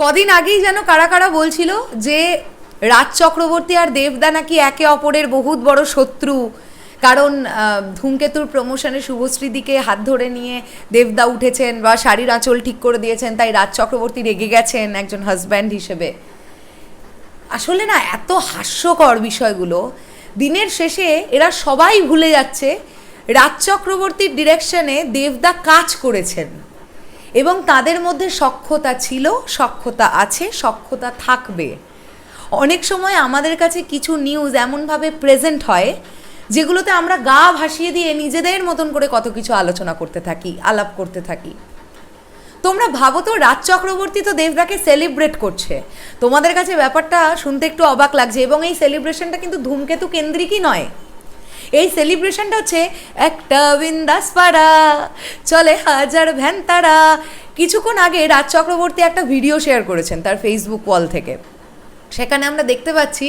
কদিন আগেই যেন কারা কারা বলছিল যে রাজ চক্রবর্তী আর দেবদা নাকি একে অপরের বহুত বড় শত্রু। কারণ ধূমকেতুর প্রমোশনে শুভশ্রীদিকে হাত ধরে নিয়ে দেবদা উঠেছেন বা শাড়ির আঁচল ঠিক করে দিয়েছেন, তাই রাজ চক্রবর্তী রেগে গেছেন একজন হাজব্যান্ড হিসেবে। আসলে না, এত হাস্যকর বিষয়গুলো। দিনের শেষে এরা সবাই ভুলে যাচ্ছে রাজ চক্রবর্তীর ডিরেকশনে দেবদা কাজ করেছেন। এবং তাদের মধ্যে সক্ষতা ছিল, সক্ষতা আছে, সক্ষতা থাকবে। অনেক সময় আমাদের কাছে কিছু নিউজ এমনভাবে প্রেজেন্ট হয়, যেগুলোতে আমরা গা ভাসিয়ে দিয়ে নিজেদের মতন করে কত কিছু আলোচনা করতে থাকি, আলাপ করতে থাকি। তোমরা ভাবো তো, রাজ চক্রবর্তী তো দেবদাকে সেলিব্রেট করছে। তোমাদের কাছে ব্যাপারটা শুনতে একটু অবাক লাগছে এবং এই সেলিব্রেশনটা কিন্তু ধূমকেতু কেন্দ্রিকই নয়। এই সেলিব্রেশনটা হচ্ছে একটা বিন্দাস পাড়া, চলে হাজার ভ্যান তারা। কিছুক্ষণ আগে রাজ চক্রবর্তী একটা ভিডিও শেয়ার করেছেন তার ফেসবুক ওয়াল থেকে। সেখানে আমরা দেখতে পাচ্ছি,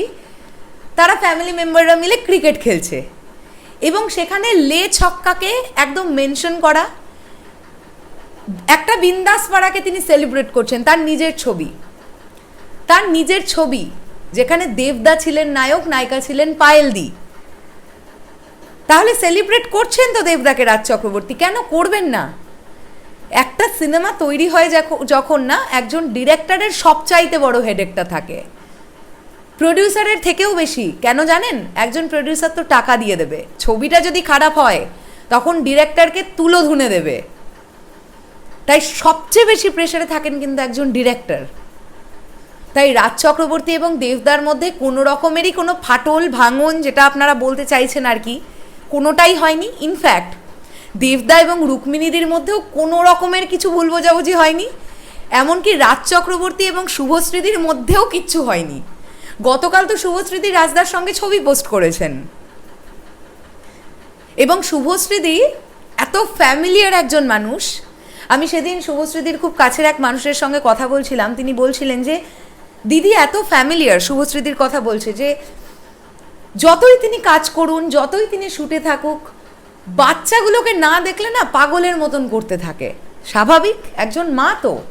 তারা ফ্যামিলি মেম্বাররা মিলে ক্রিকেট খেলছে। এবং সেখানে লে ছক্কাকে একদম মেনশন করা, একটা বিন্দাস পাড়াকে তিনি সেলিব্রেট করছেন তার নিজের ছবি। তার নিজের ছবি, যেখানে দেবদা ছিলেন নায়ক, নায়িকা ছিলেন পায়েলদি। তাহলে সেলিব্রেট করছেন তো দেবদাকে রাজ চক্রবর্তী। কেন করবেন না? একটা সিনেমা তৈরি হয় যখ- যখন না একজন ডিরেক্টরের সবচাইতে বড় হেডেকটা থাকে। প্রডিউসারের থেকেও বেশি। কেন জানেন? একজন প্রডিউসার তো টাকা দিয়ে দেবে। ছবিটা যদি খারাপ হয়, তখন ডিরেক্টরকে তুলো ধুনে দেবে। তাই সবচেয়ে বেশি প্রেশারে থাকেন কিন্তু একজন ডিরেক্টর তাই রাজ চক্রবর্তী এবং দেবদার মধ্যে কোনো রকমেরই কোনো ফাটল, ভাঙন, যেটা আপনারা বলতে চাইছেন আর কি কোনোটাই হয়নি। ইনফ্যাক্ট দেবদা এবং রুক্মিণীদের মধ্যেও কোনো রকমের কিছু ভুল বোঝাবুঝি হয়নি। এমনকি রাজ চক্রবর্তী এবং শুভশ্রীদির মধ্যেও কিচ্ছু হয়নি। গতকাল তো শুভশ্রীদি রাজদার সঙ্গে ছবি পোস্ট করেছেন। এবং শুভশ্রীদি এত ফ্যামিলিয়ার একজন মানুষ। আমি সেদিন শুভশ্রীদির খুব কাছের এক মানুষের সঙ্গে কথা বলছিলাম। তিনি বলছিলেন যে, দিদি, এত ফ্যামিলিয়ার, শুভশ্রীদির কথা বলছে যে যতই তিনি কাজ করুন, যতই তিনি শুটে থাকুক, বাচ্চাগুলোকে না দেখলে না পাগলের মতন করতে থাকে। স্বাভাবিক? একজন মা তো।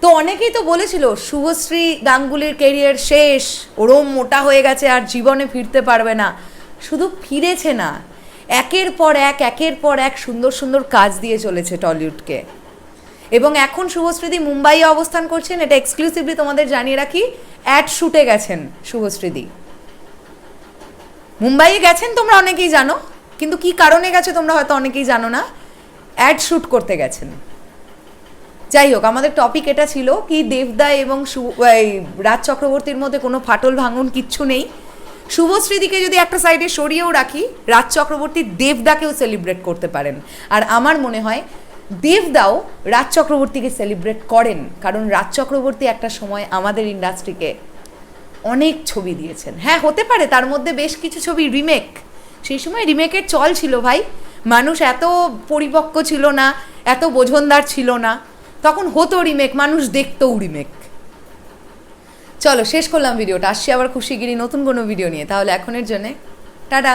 তো অনেকেই তো বলেছিল, শুভশ্রী গাঙ্গুলির কেরিয়ার শেষ, ওরম মোটা হয়ে গেছে, আর জীবনে ফিরতে পারবে না। শুধু ফিরেছে না, একের পর এক, একের পর এক সুন্দর সুন্দর কাজ দিয়ে চলেছে টলিউডকে। এবং এখন শুভশ্রীদি মুম্বাইয়ে অবস্থান করছেন, এটা এক্সক্লুসিভলি তোমাদের জানিয়ে রাখি অ্যাড শুটে গেছেন শুভশ্রীদি মুম্বাইয়ে গেছেন তোমরা অনেকেই জানো, কিন্তু কি কারণে গেছে তোমরা হয়তো অনেকেই জানো না, অ্যাড শ্যুট করতে গেছেন। যাই হোক, আমাদের টপিক এটা ছিল কি দেবদা এবং রাজ চক্রবর্তীর মধ্যে কোনো ফাটল ভাঙন কিচ্ছু নেই। শুভশ্রীদিকে যদি একটা সাইডে সরিয়েও রাখি, রাজ চক্রবর্তী দেবদাকেও সেলিব্রেট করতে পারেন। আর আমার মনে হয়, দেবদাও রাজ চক্রবর্তীকে সেলিব্রেট করেন। কারণ রাজ চক্রবর্তী একটা সময় আমাদের ইন্ডাস্ট্রিকে অনেক ছবি দিয়েছেন। হ্যাঁ হতে পারে, তার মধ্যে বেশ কিছু ছবি রিমেক সেই সময় রিমেকের চল ছিল ভাই। মানুষ এত পরিপক্ক ছিল না, এত বোঝনদার ছিল না। তখন হতো রিমেক মানুষ দেখতও রিমেক চলো, শেষ করলাম ভিডিওটা। আসছি আবার খুশিগিরি নতুন কোনো ভিডিও নিয়ে। তাহলে এখনের জন্যে, টাটা।